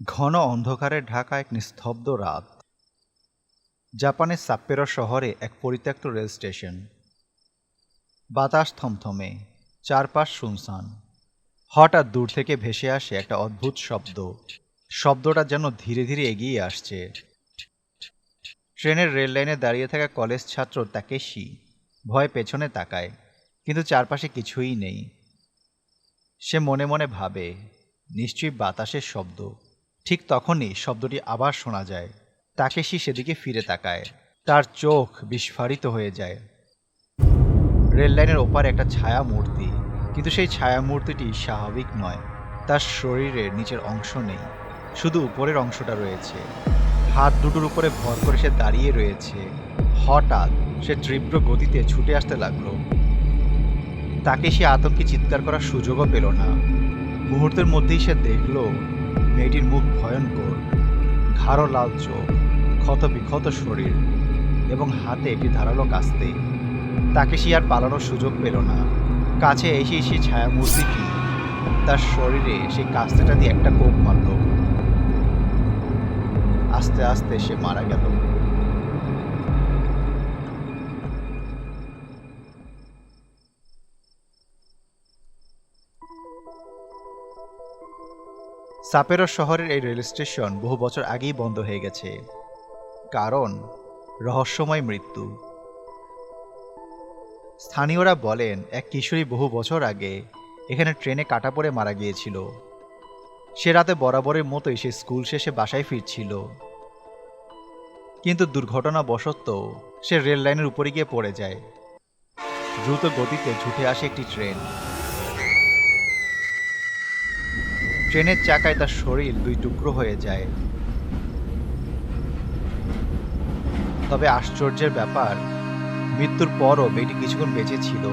ঘন অন্ধকারে ঢাকা এক নিস্তব্ধ রাত। জাপানের সাপ্পেরো শহরে এক পরিত্যক্ত রেল স্টেশন। বাতাস থমথমে, চারপাশ শুনশান। হঠাৎ দূর থেকে ভেসে আসে একটা অদ্ভুত শব্দ। শব্দটা যেন ধীরে ধীরে এগিয়ে আসছে। ট্রেনের রেল লাইনে দাঁড়িয়ে থাকা কলেজ ছাত্র তাকেশি ভয়ে পেছনে তাকায়, কিন্তু চারপাশে কিছুই নেই। সে মনে মনে ভাবে, নিশ্চয়ই বাতাসের শব্দ। ঠিক তখনই শব্দটি আবার শোনা যায়। তাকেশি সেদিকে ফিরে তাকায়। তার চোখ বিস্ফারিত হয়ে যায়। রেল লাইনের ওপারে একটা ছায়া মূর্তি কিন্তু সেই ছায়া মূর্তিটি স্বাভাবিক নয়। তার শরীরের নিচের অংশ নেই। শুধু উপরের অংশটা রয়েছে। হাত দুটোর উপরে ভর করে সে দাঁড়িয়ে রয়েছে। হঠাৎ সে তীব্র গতিতে ছুটে আসতে লাগল। তাকে সে আতঙ্কে চিৎকার করার সুযোগও পেল না। মুহূর্তের মধ্যেই সে দেখল মেয়েটির মুখ ভয়ঙ্কর ঘাড়ো লাল চোখ, ক্ষত বিক্ষত শরীর এবং হাতে একটি ধারালো কাস্তে। তাকে সে আর পালানোর সুযোগ পেল না। কাছে এসে সে ছায়া মূর্তিটি তার শরীরে সেই কাস্তেটা দিয়ে একটা কোপ মারল। আস্তে আস্তে সে মারা গেল। সাপেরো শহরের এই রেল স্টেশন বহু বছর আগেই বন্ধ হয়ে গেছে। কারণ, রহস্যময় মৃত্যু। স্থানীয়রা বলেন, এক কিশোরী বহু বছর আগে এখানে ট্রেনে কাটা পড়ে মারা গিয়েছিল। সে রাতে বরাবরের মতোই সে স্কুল শেষে বাসায় ফিরছিল। কিন্তু দুর্ঘটনাবশত সে রেল লাইনের উপরে গিয়ে পড়ে যায়। দ্রুত গতিতে ছুটে আসে একটি ট্রেন। ট্রেনের চাকায় তার শরীর দুই টুকরো হয়ে যায়। তবে আশ্চর্যের ব্যাপার, মৃত্যুর পরও মেয়েটি কিছুক্ষণ বেঁচে ছিল।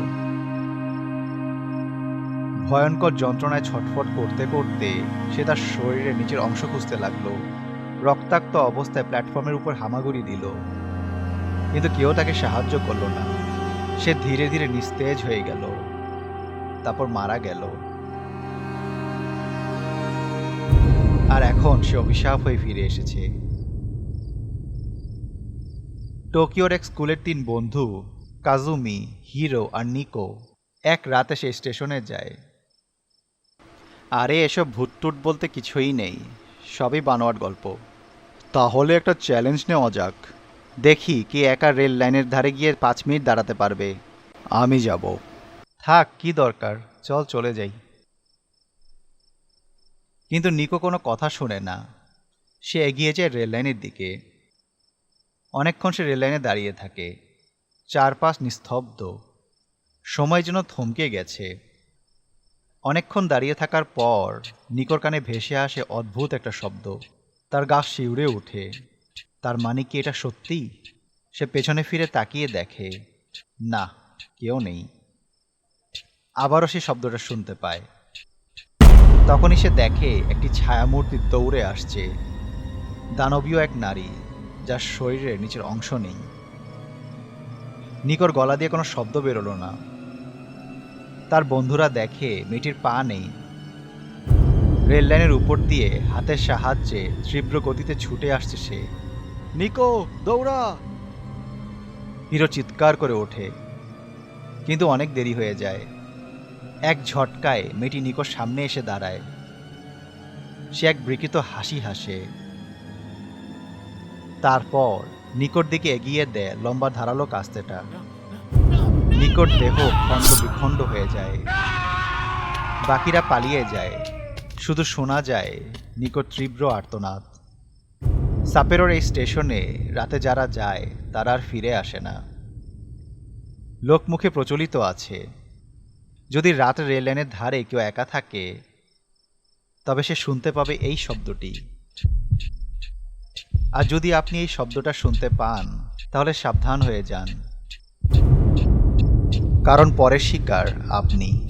ভয়ঙ্কর যন্ত্রণায় ছটফট করতে করতে সে তার শরীরের নিচের অংশ খুঁজতে লাগল। রক্তাক্ত অবস্থায় প্ল্যাটফর্মের উপর হামাগুড়ি দিল। কিন্তু কেউ তাকে সাহায্য করল না। সে ধীরে ধীরে নিস্তেজ হয়ে গেল। তারপর মারা গেল। আর এখন সে অভিশাপ হয়ে ফিরে এসেছে। টোকিওর এক স্কুলের তিন বন্ধু, কাজুমি, হিরো আর নিকো, এক রাতে সে স্টেশনে যায়। আরে, এসব ভূতটুট বলতে কিছুই নেই, সবই বানোয়ার গল্প। তাহলে একটা চ্যালেঞ্জ নেওয়া যাক। দেখি কি একা রেল লাইনের ধারে গিয়ে পাঁচ মিনিট দাঁড়াতে পারবে। আমি যাব। থাক, কি দরকার? চল চলে যাই। কিন্তু নিকো কোনো কথা শোনে না। সে এগিয়ে যায় রেল লাইনের দিকে। অনেকক্ষণ সে রেল লাইনে দাঁড়িয়ে থাকে। চারপাশ নিস্তব্ধ। সময় যেন থমকে গেছে। অনেকক্ষণ দাঁড়িয়ে থাকার পর নিকোর কানে ভেসে আসে অদ্ভুত একটা শব্দ। তার গা শিউরে ওঠে। তার মানে কি এটা সত্যি? সে পেছনে ফিরে তাকিয়ে দেখে, না, কেউ নেই। আবারও সে শব্দটা শুনতে পায়। তখনই সে দেখে একটি ছায়ামূর্তি দৌড়ে আসছে। দানবীয় এক নারী, যার শরীরের নিচের অংশ নেই। নিকর গলা দিয়ে কোনো শব্দ বেরোলো না। তার বন্ধুরা দেখে মেয়েটির পা নেই। রেল লাইনের উপর দিয়ে হাতের সাহায্যে তীব্র গতিতে ছুটে আসছে সে। নিকো, দৌড়া! হিরো চিৎকার করে ওঠে, কিন্তু অনেক দেরি হয়ে যায়। এক ঝটকায় মেয়েটি নিকোর সামনে এসে দাঁড়ায়। সে এক বিকৃত হাসি হাসে। তারপর নিকট দিকে এগিয়ে দেয় লম্বা ধারালো কাস্তেটা। নিকট দেহ খণ্ড বিখণ্ড হয়ে যায়। বাকিরা পালিয়ে যায়। শুধু শোনা যায় নিকট তীব্র আর্তনাদ। সাপেরোর এই স্টেশনে রাতে যারা যায় তারা আর ফিরে আসে না। লোকমুখে প্রচলিত আছে। যদি রাত রেল লাইনের ধারে কেউ একা থাকে, তবে সে শুনতে পাবে এই শব্দটি। আর যদি আপনি এই শব্দটা শুনতে পান, তাহলে সাবধান হয়ে যান। কারণ পরের শিকার আপনি।